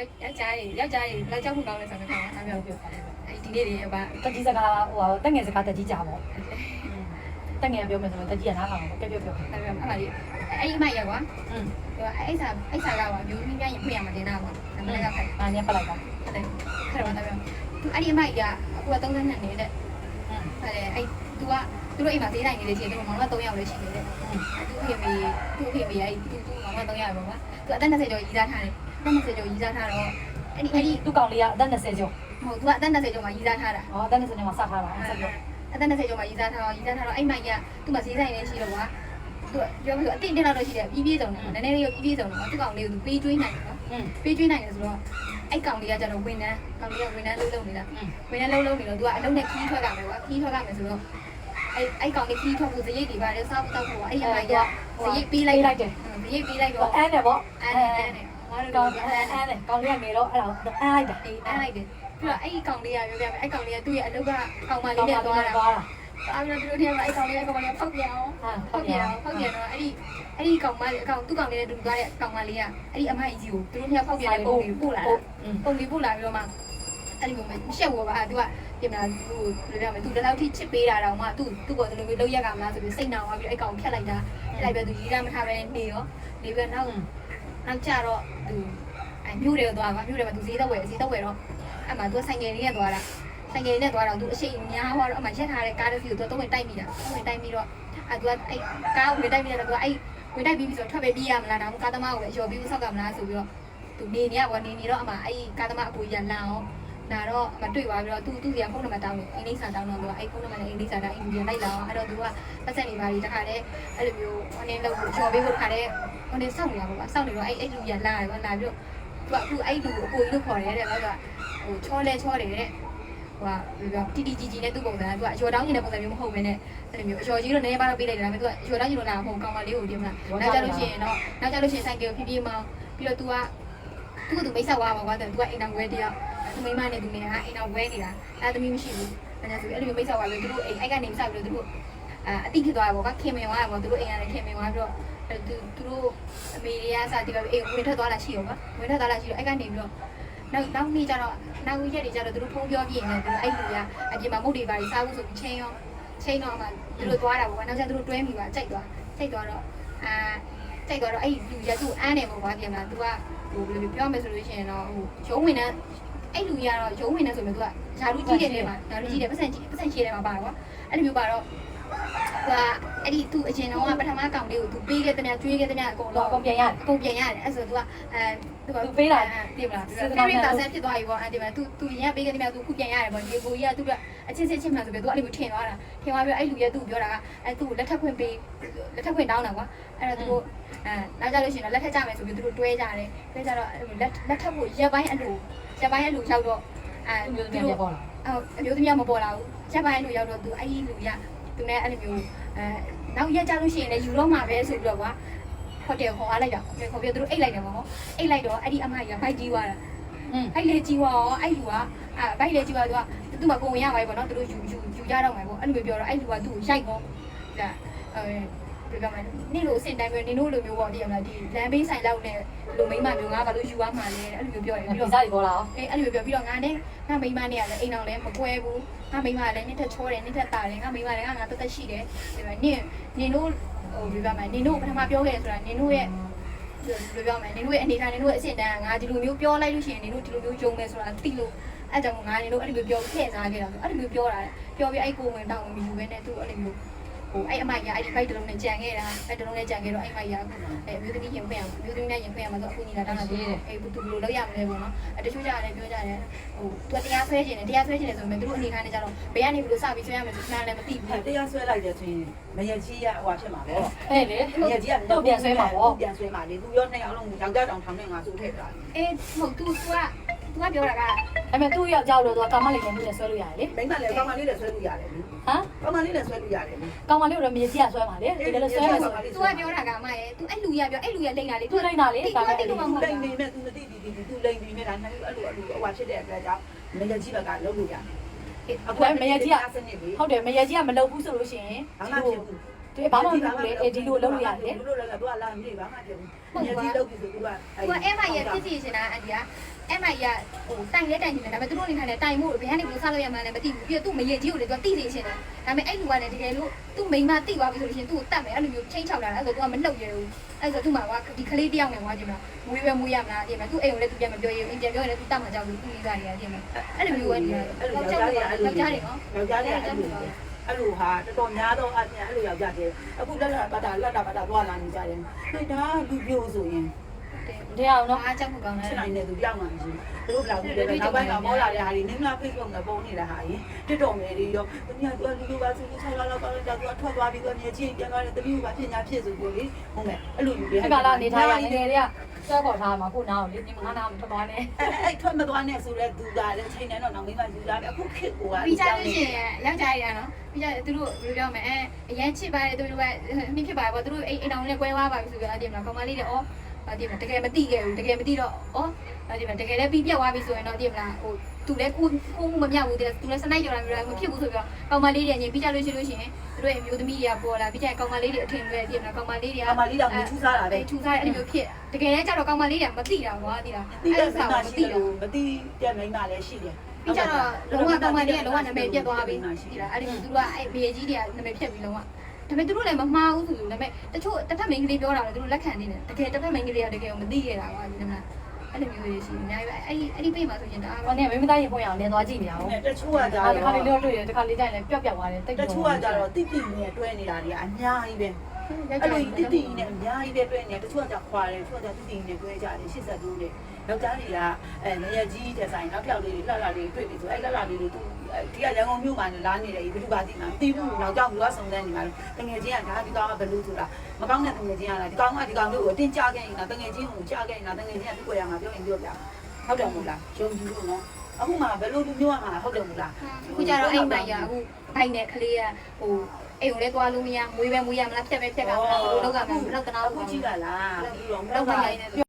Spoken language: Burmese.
ယောက်ျားတွေယောက်ျားတွေဘယ်လောက်ကြောက်မှုကောင်းလဲဆိုတာကတော့အားပြောပြောအဲဒီနေ့တွေပါတကြီးစကားဟိုဟာတက်ငယ်စကားတကြီးကြပါဘောတက်ငယ်ပြောမယ်ဆိုတော့တကြီးကနားကောင်ပြောပြောပြောအဲ့ဒါအဲ့ဒါလေးအဲ့ဒီမိုက်ရကွာอืมအဲ့စာအဲ့စာကပါမျိုးမင်းပြရင်ဖွင့်ရမှာတင်တာပါနံပါတ်ကဖိုက်ပါညက်ပလိုက်ပါဟုတ်တယ်ခရမတော်ပြောသူအဲ့ဒီမိုက်ကအခုက32နှစ်နေတဲ့ဟုတ်တယ်အဲ့ तू ကသူတို့အိမ်မှာဈေးတိုင်းနေလေရှိတယ်သူတို့မောင်က3ယောက်လည်းရှိနေတယ်သူ့ခင်မေသူ့ခင်မေအဲ့သူ့မောင်က3ယောက်ပဲပါသူအသက်20ကျော်ကြီးသားထားတယ် တက်20ကျော်ရေးစားထားတော့အဲ့ဒီအဲ့ဒီသူ့ကောင်လေးကအသက်20ကျော်ဟိုသူကအသက်20ကျော်မှာရေးစားထားတာဟောအသက်20ကျော်မှာစထားတာဆက်ပြောအသက်20ကျော်မှာရေးစားထားတော့ရေးစားထားတော့အဲ့မိုက်ကသူ့မှာဈေးဆိုင်လေးရှိတော့ကွာသူကပြောလို့အတင်းတင်းတော့ရှိတယ်ပြီးပြည့်စုံတယ်နည်းနည်းလေးပြီးပြည့်စုံတော့သူ့ကောင်လေးကိုသူပေးကျွေးနိုင်တယ်နော်ပေးကျွေးနိုင်တယ်ဆိုတော့အဲ့ကောင်လေးကကျတော့ဝန်ထမ်းကောင်လေးကဝန်ထမ်းလုပ်လုပ်နေတာဝန်ထမ်းလုပ်လုပ်နေတော့သူကအလုပ်နဲ့ခီးထွက်ကမယ်ကွာခီးထွက်ကမယ်ဆိုတော့အဲ့အဲ့ကောင်လေးခီးထွက်ဖို့ဇရိတ်တွေပါတယ်စားဖို့တောက်ဖို့အဲ့ရမိုက်ကဇရိတ်ပေးလိုက်လိုက်တယ်ဇရိတ်ပေးလိုက်တော့အန်းတယ်ပေါ့အန်းတယ် ကောင်တော့အန်းအန်းတယ်ကောင်လေးကငယ်တော့အဲ့ဒါအန်းလိုက်တာအေးအဲ့လိုက်တယ်ပြီးတော့အဲ့ကောင်လေးကပြောပြမယ်အဲ့ကောင်လေးကသူ့ရဲ့အလုပ်ကကောင်မကောင်လေးမနဲ့သွားသွားတာတာသွားတာအဲ့တော့သူတို့တည်းကအဲ့ကောင်လေးကကောင်မလေးဖောက်ပြန်အောင်ဟာဖောက်ပြန်အောင်ဖောက်ပြန်တော့အဲ့ဒီအဲ့ဒီကောင်မလေးအကောင်သူ့ကောင်လေးနဲ့တူသွားတဲ့ကောင်မလေးကအဲ့ဒီအမကြီးကိုသူတို့နှစ်ဖောက်ပြန်တဲ့ပုံလေးပို့လာတာอืมပုံလေးပို့လာပြီးတော့မှအဲ့ဒီမျိုးမရှက်ဘောပါသူကပြင်မလားသူဘယ်လိုပြောမလဲသူဒီလောက်ထိချစ်ပေးတာတော့မှသူသူ့ကိုဒီလိုမျိုးလောက်ရက်ကမလားဆိုပြီးစိတ်နာသွားပြီးအဲ့ကောင်ဖြတ်လိုက်တာဖြတ်လိုက်ပဲသူရီးရမထားပဲနေရောနေပြီးတော့နောက်နောက်ကြတော့ သူအဲ့မြို့တွေကသွားပါမြို့တွေမှာသူဈေးတော့ဝယ်ဈေးတော့ဝယ်တော့အဲ့မှာသူဆိုင်ငယ်လေးနဲ့သွားတာဆိုင်ငယ်လေးနဲ့သွားတော့သူအရှိန်များသွားတော့အမှရက်ထားတဲ့ကားတစ်စီးကိုသူတော့ဝင်တိုက်မိတာဝင်တိုက်ပြီးတော့အဲ့သူကအဲ့ကားကိုဝင်တိုက်ပြီးတော့သူကအဲ့ဝင်တိုက်ပြီးပြီးဆိုထွက်ပဲပြေးရမလားဒါမှကားသမားကိုပဲအလျှော်ပြီးဆောက်ကမလားဆိုပြီးတော့သူနေနေရပါနေနေတော့အမအဲ့ကာသမားအကူရလာအောင် လာတော့အမတွေ့သွားပြီးတော့သူသူစီကဖုန်းနံပါတ်တောင်းတယ်အင်းလိမ့်စာတောင်းတော့သူကအဲ့ဖုန်းနံပါတ်နဲ့အင်းလိမ့်စာတောင်းအင်ဂျင်လိုက်လာအောင်အဲ့တော့သူကပတ်စံနေပါပြီတခါတည်းအဲ့လိုမျိုးဟိုနေလို့ချော်ပေးဖို့တခါတည်းဟိုနေစောင့်နေတာပေါ့ကွာစောင့်နေတော့အဲ့အဲ့လူရလာတယ်ကွာလာပြီးတော့သူကအခုအဲ့လူကိုအကိုကြီးလို့ခေါ်တယ်တဲ့ကွာဟိုချောလဲချောတယ်တဲ့ဟိုကဘယ်လိုတီတီကြီးကြီးနဲ့သူ့ပုံစံကသူကအကျော်တောင်းနေတဲ့ပုံစံမျိုးမဟုတ်ဘဲနဲ့အဲ့လိုမျိုးအကျော်ကြီးတော့နည်းနည်းပါတော့ပေးလိုက်တယ်ဒါပေမဲ့သူကအကျော်တောင်းကြီးလို့လာမဟုတ်ကောင်မလေးကိုဒီမလားနောက်ကြလို့ရှိရင်တော့နောက်ကြလို့ရှိရင်ဆိုင်ကယ်ကိုဖြည်းဖြည်းမောင်းပြီးတော့ तू က သူကသူမိတ်ဆက်သွားပါကွာသူကအိမ်တော်ဝဲတယောက်သူမိမနဲ့သူနဲ့ကအိမ်တော်ဝဲနေတာအဲသမီးမရှိဘူးအဲဒါဆိုအဲ့လိုမျိုးမိတ်ဆက်သွားပြီးသူတို့အိမ်အိုက်ကနေမဆက်ပြီးတော့သူတို့အာအတိဖြစ်သွားပါကွာခင်မင်သွားပါသူတို့အိမ်ကနေခင်မင်သွားပြီးတော့အဲသူသူတို့အမေတွေကစတီးပါပြီးအိမ်ဝင်ထွက်သွားလာရှိရောကွာဝင်ထွက်သွားလာရှိတော့အိုက်ကနေပြီးတော့နောက်နောက်နေ့ကျတော့နောက်ရက်တွေကျတော့သူတို့ဖုန်းပြောပြနေတယ်သူတို့အဲ့လူကအပြင်မှာမုတ်တွေပါပြီးစားဖို့ဆိုပြီးချင်းရောချင်းတော့မှသူတို့သွားတာပေါ့ကွာနောက်ကျသူတို့တွဲမိပါကြိုက်သွားကြိုက်သွားတော့အာကြိုက်သွားတော့အဲ့လူရသူ့အန်းတယ်ပေါ့ကွာပြင်မှာသူက ဟိုဘယ်လိုပြောမယ်ဆိုလို့ရှိရင်တော့ဟိုရုံးဝင်တဲ့အဲ့လူကြီးကတော့ရုံးဝင်နေဆိုရင်သူကဓာတ်လူကြီးတဲ့နေမှာဓာတ်လူကြီးတဲ့ပတ်စံကြီးပတ်စံချေတဲ့မှာပါတော့အဲ့လိုမျိုးပါတော့ဟို ကအဲ့ဒီသူအရင်တော့ပထမကောင်လေးကိုသူပေးခဲ့တဲ့မြကျွေးခဲ့တဲ့မြအကုန်တော့တော့အကုန်ပြန်ရတယ်အကုန်ပြန်ရတယ်အဲ့ဆိုသူကအဲသူကသူပေးတာသိမလားပြေးတာဆက်ဖြစ်သွားပြီပေါ့အဲ့ဒီမှာသူသူရင်ကပေးခဲ့တဲ့မြသူခုပြန်ရတယ်ပေါ့ဒီကိုကြီးကသူကအချင်းချင်းချင်းမှဆိုပြီးသူအဲ့လိုမျိုးထင်သွားတာထင်သွားပြီးအဲ့လူရဲ့သူပြောတာကအဲ့သူလက်ထပ်ခွင့်ပေးလက်ထပ်ခွင့်တောင်းတာကွာအဲ့တော့သူတို့အဲနောက်ကြလို့ရှိရင်လက်ထပ်ကြမယ်ဆိုပြီးသူတို့တွဲကြတယ်တွဲကြတော့လက်လက်ထပ်ဖို့ရက်ပိုင်းအလိုရက်ပိုင်းအလိုရောက်တော့အဲသူသူမျိုးပြန်တို့ပေါ်လာအော်အမျိုးသမီးမပေါ်လာဘူးရက်ပိုင်းအလိုရောက်တော့သူအဲ့ဒီလူရ သူနဲ့အဲ့လိုမျိုးအဲနောက်ရက်ကြလို့ရှိရင်လည်းယူတော့မှာပဲဆိုပြီးတော့ကွာဟိုတယ်ခေါ်အားလိုက်တာဟိုတယ်ခေါ်ပြီးသူတို့အိတ်လိုက်တယ်ပေါ့အိတ်လိုက်တော့အဲ့ဒီအမကြီးကဘိုက်ကြီးသွားတာอืมအဲ့လေကြီးွားရောအဲ့လူကအဲဘိုက်လေကြီးွားသူကသူ့မှာကိုဝင်ရပါပဲပေါ့နော်သူတို့ယူယူယူရတော့မှာပေါ့အဲ့လိုမျိုးပြောတော့အဲ့လူကသူ့ကိုရိုက်ကောဒါအဲ ဘယ်ကမှနေလို့အစင်တိုင်းပဲနေလို့လိုမျိုးပေါ့တည်ရမလားဒီလမ်းဘေးဆိုင်လောက်နဲ့လိုမိမမျိုးငါဘာလို့ယူရမှာလဲအဲ့လိုမျိုးပြောတယ်ပြီးဒီတော့စားကြီးပေါ်လာအောင်အေးအဲ့လိုမျိုးပြောပြီးတော့ငါနဲ့ငါမိမနဲ့ကလည်းအိမ်အောင်လည်းမကွဲဘူးငါမိမကလည်းနှစ်ထက်ချောတယ်နှစ်ထက်တာတယ်ငါမိမလည်းငါငါတက်တက်ရှိတယ်ဒီမှာနင်နင်တို့ဟိုပြပြမယ်နင်တို့ပထမပြောခဲ့တယ်ဆိုတာနင်တို့ရဲ့ဘယ်လိုပြောမလဲနင်တို့ရဲ့အနေထားနင်တို့ရဲ့အဆင့်တန်းကငါဒီလိုမျိုးပြောလိုက်လို့ရှိရင်နင်တို့ဒီလိုမျိုးယုံမယ်ဆိုတာသိလို့အဲ့ကြောင့်ငါနင်တို့အဲ့လိုမျိုးပြောထည့်စားခဲ့တာဆိုအဲ့လိုမျိုးပြောတာပြောပြီးအဲ့ကိုဝင်တောင်းဝင်ယူပဲနဲ့သူ့အဲ့လိုမျိုး ဟိုအဲ့အမကြီးအဲ့ဒီဘိုက်တလုံးနဲ့ကြံခဲ့တာအဲ့တလုံးနဲ့ကြံခဲ့တော့အဲ့မကြီးကအဲ့အမျိုးသမီးရင်ဖွင့်အောင်အမျိုးသမီးနဲ့ရင်ဖွင့်အောင်မဆိုအခုညီလာတောင်းတာသေးတယ်အဲ့သူဘယ်လိုလုပ်ရမလဲပေါ့နော်အဲ့တချို့ကြတယ်ပြောကြတယ်ဟိုသူကတရားဆွဲခြင်းတယ်တရားဆွဲခြင်းတယ်ဆိုပေမဲ့သူတို့အနေထားနဲ့ကြတော့ဘယ်ကနေဘယ်လိုစပြီးဆွဲရမလဲဆိုမှန်းလည်းမသိဘူးတရားဆွဲလိုက်တယ်ဆိုရင်မရကြီးရဟိုဖြစ်မှာပေါ့အဲ့လေမရကြီးကတော့ပြန်ဆွဲမှာပေါ့ပြန်ဆွဲမှာလေသူရောနှစ်ယောက်လုံးယောက်ျားတောင်ထောင်နဲ့ငါစုထည့်တာအေးမဟုတ်သူကသူကသူကပြောတာက အဲ့မဲ့သူ့ယောက်ျားတို့တော့ကာမလေးနဲ့မှုနဲ့ဆွဲလို့ရတယ်လေမိမလည်းကောင်းမလေးလည်းဆွဲလို့ရတယ်လေဟမ်ကောင်းမလေးလည်းဆွဲလို့ရတယ်လေကောင်မလေးတို့မြေကြီးကဆွဲမှာလေတကယ်လို့ဆွဲမယ်ဆိုသူကပြောတာကအမရဲ့သူအဲ့လူရပြောအဲ့လူရလိမ့်တာလေသူလိမ့်တာလေဒါတိပဲတ်တိတ်မှမဟုတ်လိမ့်ဘူးနေမဲ့သူမသိဒီဒီသူလိမ့်နေမဲ့ဒါနှစ်ခုအဲ့လိုအဲ့လိုဟိုဖြစ်တဲ့အတွက်ကြောင့်မရကြီးဘက်ကလုံးလို့ရတယ်အခုမရကြီးကဟုတ်တယ်မရကြီးကမလုပ်ဘူးဆိုလို့ရှိရင်ဘာဒီမှလိုဖြစ်ဘူးဒီဘာမှမလုပ်ဘူးလေဒီလိုလုပ်လို့ရတယ်လေလို့လည်းသူကလာမနေဘာမှဖြစ်ဘူးမရကြီးလုပ်ပြီဆိုသူကသူကအဲ့မရဲ့ဖြစ်စီရှင်တာအန်ဒီက အဲ့မိုင်ကဟိုတိုင်လဲတိုင်နေတယ်ဒါပေမဲ့သူတို့နေထိုင်တဲ့တိုင်မှုဘယ်ကနေကိုစားလို့ရမှန်းလည်းမသိဘူးပြီးတော့သူ့မရေကြီးကိုလည်းသူကတိစေချင်တယ်ဒါပေမဲ့အဲ့လူကလည်းတကယ်လို့သူ့မိန်းမတိသွားပြီဆိုလို့ရှိရင်သူ့ကိုတတ်မယ်အဲ့လိုမျိုးချင်းချောက်လာတယ်အဲ့ဆိုသူကမနှုတ်ရဘူးအဲ့ဆိုသူ့မှာကဒီကလေးတယောက်နဲ့ဝါကြည့်မလားမွေးပဲမွေးရမလားကြည့်မလားသူ့အိမ်ကိုလည်းသူပြန်မပြောရဘူးပြန်ပြောရင်လည်းသူတတ်မှကြောက်လို့သူ့မိသားတွေကကြည့်မလားအဲ့လိုမျိုးဝင်နေတာယောက်ျားတွေယောက်ျားတွေနော်ယောက်ျားလေးအဲ့လိုအဲ့လိုဟာတော်တော်များတော့အပြင်အဲ့လိုယောက်ျားတွေအခုလက်လက်ပတ်တာလက်တာပတ်တာသွားလာနေကြတယ်ဟဲ့ဒါလူပြိုဆိုရင် တရားအောင်တော့နော်အားကြောက်ဖို့ကောင်းတယ်ဖြစ်နိုင်တဲ့သူပြောင်းမှမရှိဘူးတို့ဘယ်လောက်ဒီလဲနောက်ပိုင်းမှာပေါ်လာတဲ့ဟာတွေနင်းလာ Facebook နဲ့ပုံနေတာဟာရင်တစ်တော်မယ်တွေရောတမီးကသူကလူလူပါဆိုလို့6လလောက်ပါတော့သူကထွက်သွားပြီးတော့မြေကြီးပြန်သွားတယ်တမီးကဖြစ်ညာဖြစ်ဆိုပြီးလေဟုတ်မယ်အဲ့လိုယူပြီးဒီကလာနေထားရငယ်တွေကဆွဲခေါ်ထားမှာကိုနားကိုလေဒီမငါနာမထွက်သွားနဲ့အဲ့အဲ့ထွက်မသွားနဲ့ဆိုလဲသူကလည်းချိန်နေတော့နောက်မိမယူလာပြီအခုခစ်ကိုကပြီးကြလို့ရှိရင်ယောက်ျားတွေကနော်ပြီးကြသူတို့ဘယ်လိုပြောမလဲအဲအရန်ချစ်ပါတယ်သူတို့ကမိဖြစ်ပါတယ်ပေါ့သူတို့အိမ်အိမ်အောင်နဲ့ကွဲသွားပါပြီဆိုပြီးအဲ့ဒီမှာကောင်မလေးတွေဩအဲ့ ဒီမှာတကယ်မသိခဲ့ဘူးတကယ်မသိတော့ဩအဲ့ဒီမှာတကယ်လည်းပြီးပြတ်သွားပြီဆိုရင်တော့ဒီမလားဟိုသူလည်းကိုကိုမမြောက်ဘူးတဲ့သူလည်းစနိုက်ကြော်လာမျိုးလည်းမဖြစ်ဘူးဆိုပြီးတော့ကောင်မလေးတွေညင်ပြီးကြလို့ရှိလို့ရှိရင်သူတို့ရဲ့မျိုးသမီးတွေကပေါ်လာပြီးကြကောင်မလေးတွေအထင်ပဲဒီမလားကောင်မလေးတွေကအမလေးတော့မထူးစားတာပဲအဲထူစားတဲ့အဲ့လိုမျိုးဖြစ်တကယ်လည်းကြတော့ကောင်မလေးတွေကမသိတာကွာသိလားတိတဲ့ဥစ္မိစာမကိုမရှိသိတယ်တာလို့မတိတဲ့မိမလည်းရှိတယ်ပြီးကြတော့လုံးဝကောင်မလေးကလုံးဝနာမည်ပြတ်သွားပြီဒီလားအဲ့ဒီသူတို့ကအဲ့ဘေးကြီးတွေကနာမည်ဖြတ်ပြီးလုံးဝ ဒါပေမဲ့သူတို့လည်းမမှားဘူးဆိုလို့ဒါပေမဲ့တချို့တစ်ဖက်မိန်းကလေးပြောတာလည်းသူတို့လက်ခံနေတယ်တကယ်တစ်ဖက်မိန်းကလေးကတကယ်မသိခဲ့တာကွာဒီမှာအဲ့လိုမျိုးတွေရှိအများကြီးပဲအဲ့ဒီအဲ့ဒီပြေးမှာဆိုရင်ဒါဟောနေမင်းမသားရင်ဖွင့်အောင်လဲသွားကြည့်နေရအောင်တချို့ကကြအာတခါတော့လေးတော့တွေ့တယ်တခါလေးတိုင်းလည်းပျောက်ပျောက်သွားတယ်တိတ်တချို့ကကြတော့တိတိနဲ့တွဲနေတာတွေအများကြီးပဲအဲ့လိုတိတိနဲ့အများကြီးပဲတွဲနေတချို့ကကြခွာတယ်တချို့ကကြတိတိနဲ့တွဲကြတယ်82နဲ့ယော က်ျားတွေကအဲငရကြီးတဲ့ဆိုင်နောက်တစ်ယောက်လေးတွေလှလှလေးတွေ့ပြီဆိုအဲ့လှလှလေးတွေသူဒီကရန်ကုန်မြို့မှာလာနေတယ်ဘယ်သူပါသိမှာသိဘူးနောက်ကြောက်ဘူးကစုံစမ်းနေမှာတငယ်ချင်းကဒါဒီကောင်ကဘယ်လိုဆိုတာမကောင်းတဲ့တငယ်ချင်းကလားဒီကောင်ကဒီကောင်တို့ကိုအတင်းကြခဲ့ရင်တငယ်ချင်းကိုကြားခဲ့ရင်တငယ်ချင်းကသူ့ကိုရမှာပြောရင်ပြောပြဟုတ်တယ်မို့လားယုံကြည်လို့နော်အခုမှဘယ်လိုမျိုးရမှာဟုတ်တယ်မို့လားခုကြတော့အဲ့မိုင်ရအခုဘိုင်နဲ့ကလေးကဟိုအိမ်ကိုလည်းသွားလို့မရမွေးပဲမွေးရမလားဖြတ်ပဲဖြတ်ကမလားဘယ်လိုလုပ်ကမလဲဘယ်လိုကနာအခုကြည့်လာလားဒီတော့မလောလောက်က်ပါပါရိုင်းနေ